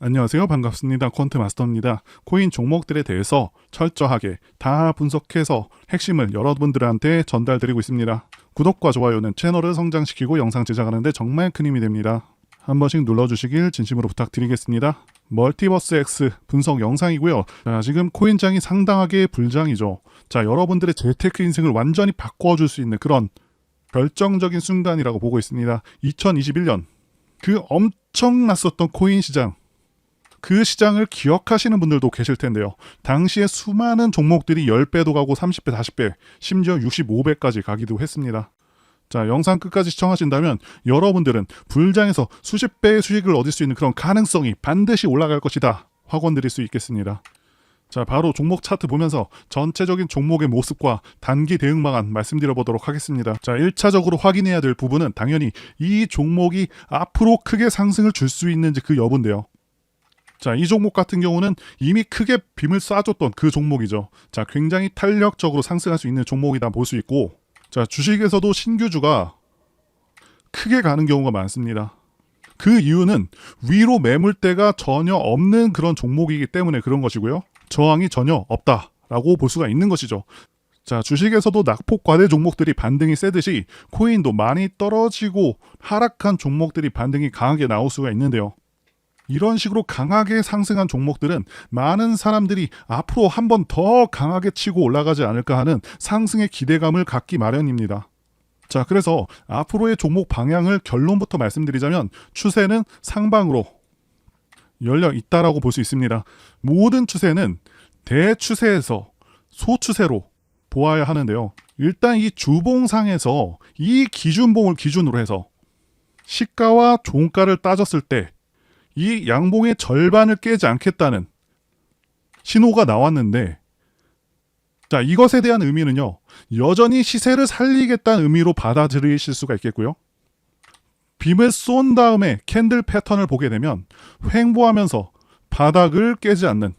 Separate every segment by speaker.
Speaker 1: 안녕하세요. 반갑습니다. 퀀트 마스터입니다. 코인 종목들에 대해서 철저하게 다 분석해서 핵심을 여러분들한테 전달드리고 있습니다. 구독과 좋아요는 채널을 성장시키고 영상 제작하는데 정말 큰 힘이 됩니다. 한 번씩 눌러주시길 진심으로 부탁드리겠습니다. 멀티버스 X 분석 영상이고요. 자, 지금 코인장이 상당하게 불장이죠. 자, 여러분들의 재테크 인생을 완전히 바꿔줄 수 있는 그런 결정적인 순간이라고 보고 있습니다. 2021년 그 엄청났었던 코인 시장 그 시장을 기억하시는 분들도 계실 텐데요. 당시에 수많은 종목들이 10배도 가고 30배, 40배, 심지어 65배까지 가기도 했습니다. 자, 영상 끝까지 시청하신다면 여러분들은 불장에서 수십 배의 수익을 얻을 수 있는 그런 가능성이 반드시 올라갈 것이다. 확언 드릴 수 있겠습니다. 자, 바로 종목 차트 보면서 전체적인 종목의 모습과 단기 대응 방안 말씀드려 보도록 하겠습니다. 자, 1차적으로 확인해야 될 부분은 당연히 이 종목이 앞으로 크게 상승을 줄 수 있는지 그 여부인데요. 자, 이 종목 같은 경우는 이미 크게 빔을 쏴줬던 그 종목이죠. 자, 굉장히 탄력적으로 상승할 수 있는 종목이다 볼 수 있고, 자, 주식에서도 신규주가 크게 가는 경우가 많습니다. 그 이유는 위로 매물대가 전혀 없는 그런 종목이기 때문에 그런 것이고요. 저항이 전혀 없다라고 볼 수가 있는 것이죠. 자, 주식에서도 낙폭 과대 종목들이 반등이 세듯이 코인도 많이 떨어지고 하락한 종목들이 반등이 강하게 나올 수가 있는데요. 이런 식으로 강하게 상승한 종목들은 많은 사람들이 앞으로 한 번 더 강하게 치고 올라가지 않을까 하는 상승의 기대감을 갖기 마련입니다. 자, 그래서 앞으로의 종목 방향을 결론부터 말씀드리자면 추세는 상방으로 열려 있다라고 볼 수 있습니다. 모든 추세는 대추세에서 소추세로 보아야 하는데요. 일단 이 주봉상에서 이 기준봉을 기준으로 해서 시가와 종가를 따졌을 때 이 양봉의 절반을 깨지 않겠다는 신호가 나왔는데 자 이것에 대한 의미는요 여전히 시세를 살리겠다는 의미로 받아들이실 수가 있겠고요. 빔을 쏜 다음에 캔들 패턴을 보게 되면 횡보하면서 바닥을 깨지 않는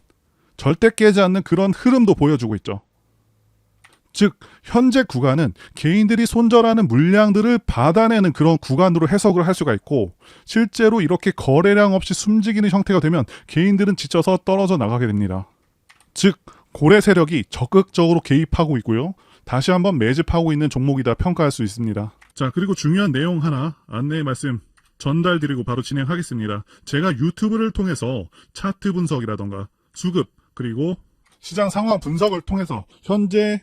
Speaker 1: 절대 깨지 않는 그런 흐름도 보여주고 있죠 즉 현재 구간은 개인들이 손절하는 물량들을 받아내는 그런 구간으로 해석을 할 수가 있고 실제로 이렇게 거래량 없이 숨지기는 형태가 되면 개인들은 지쳐서 떨어져 나가게 됩니다. 즉 고래 세력이 적극적으로 개입하고 있고요. 다시 한번 매집하고 있는 종목이다 평가할 수 있습니다. 자 그리고 중요한 내용 하나 안내 말씀 전달드리고 바로 진행하겠습니다. 제가 유튜브를 통해서 차트 분석이라던가 수급 그리고 시장 상황 분석을 통해서 현재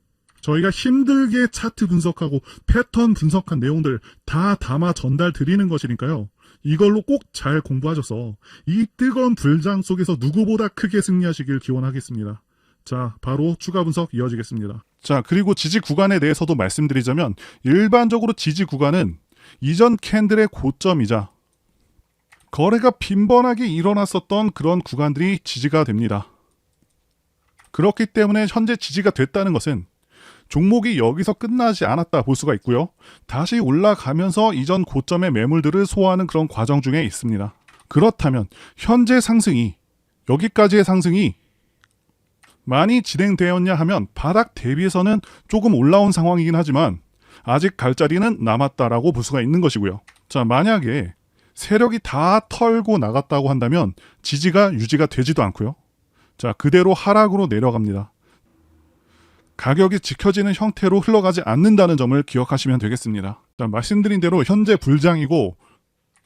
Speaker 1: 저희가 힘들게 차트 분석하고 패턴 분석한 내용들 다 담아 전달 드리는 것이니까요. 이걸로 꼭 잘 공부하셔서 이 뜨거운 불장 속에서 누구보다 크게 승리하시길 기원하겠습니다. 자, 바로 추가 분석 이어지겠습니다. 자, 그리고 지지 구간에 대해서도 말씀드리자면 일반적으로 지지 구간은 이전 캔들의 고점이자 거래가 빈번하게 일어났었던 그런 구간들이 지지가 됩니다. 그렇기 때문에 현재 지지가 됐다는 것은 종목이 여기서 끝나지 않았다 볼 수가 있고요. 다시 올라가면서 이전 고점의 매물들을 소화하는 그런 과정 중에 있습니다. 그렇다면 현재 상승이 여기까지의 상승이 많이 진행되었냐 하면 바닥 대비해서는 조금 올라온 상황이긴 하지만 아직 갈 자리는 남았다라고 볼 수가 있는 것이고요. 자, 만약에 세력이 다 털고 나갔다고 한다면 지지가 유지가 되지도 않고요. 자, 그대로 하락으로 내려갑니다. 가격이 지켜지는 형태로 흘러가지 않는다는 점을 기억하시면 되겠습니다. 자, 말씀드린 대로 현재 불장이고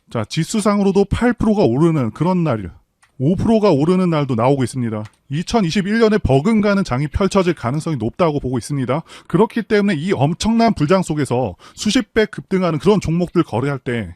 Speaker 1: 자, 지수상으로도 8%가 오르는 그런 날, 5%가 오르는 날도 나오고 있습니다. 2021년에 버금가는 장이 펼쳐질 가능성이 높다고 보고 있습니다. 그렇기 때문에 이 엄청난 불장 속에서 수십 배 급등하는 그런 종목들 거래할 때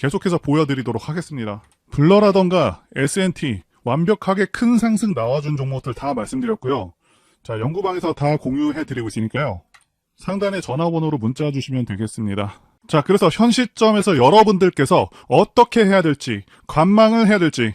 Speaker 1: 계속해서 보여드리도록 하겠습니다. 블러라던가 S&T 완벽하게 큰 상승 나와준 종목들 다 말씀드렸고요. 자, 연구방에서 다 공유해드리고 있으니까요. 상단에 전화번호로 문자 주시면 되겠습니다. 자, 그래서 현 시점에서 여러분들께서 어떻게 해야 될지, 관망을 해야 될지,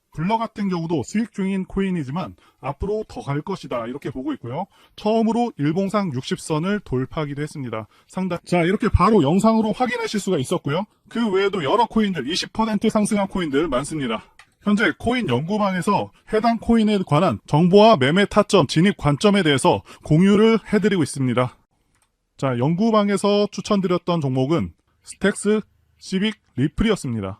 Speaker 1: 블러 같은 경우도 수익 중인 코인이지만 앞으로 더 갈 것이다. 이렇게 보고 있고요. 처음으로 일봉상 60선을 돌파하기도 했습니다. 상당, 자, 이렇게 바로 영상으로 확인하실 수가 있었고요. 그 외에도 여러 코인들, 20% 상승한 코인들 많습니다. 현재 코인 연구방에서 해당 코인에 관한 정보와 매매 타점, 진입 관점에 대해서 공유를 해드리고 있습니다. 자, 연구방에서 추천드렸던 종목은 스택스, 시빅, 리플이었습니다.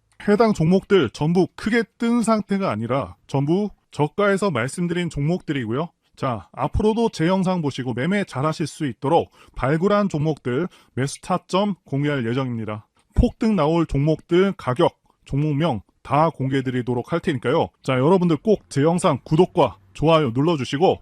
Speaker 1: 해당 종목들 전부 크게 뜬 상태가 아니라 전부 저가에서 말씀드린 종목들이고요. 자, 앞으로도 제 영상 보시고 매매 잘 하실 수 있도록 발굴한 종목들 매수 타점 공유할 예정입니다. 폭등 나올 종목들 가격, 종목명 다 공개해 드리도록 할 테니까요. 자, 여러분들 꼭 제 영상 구독과 좋아요 눌러주시고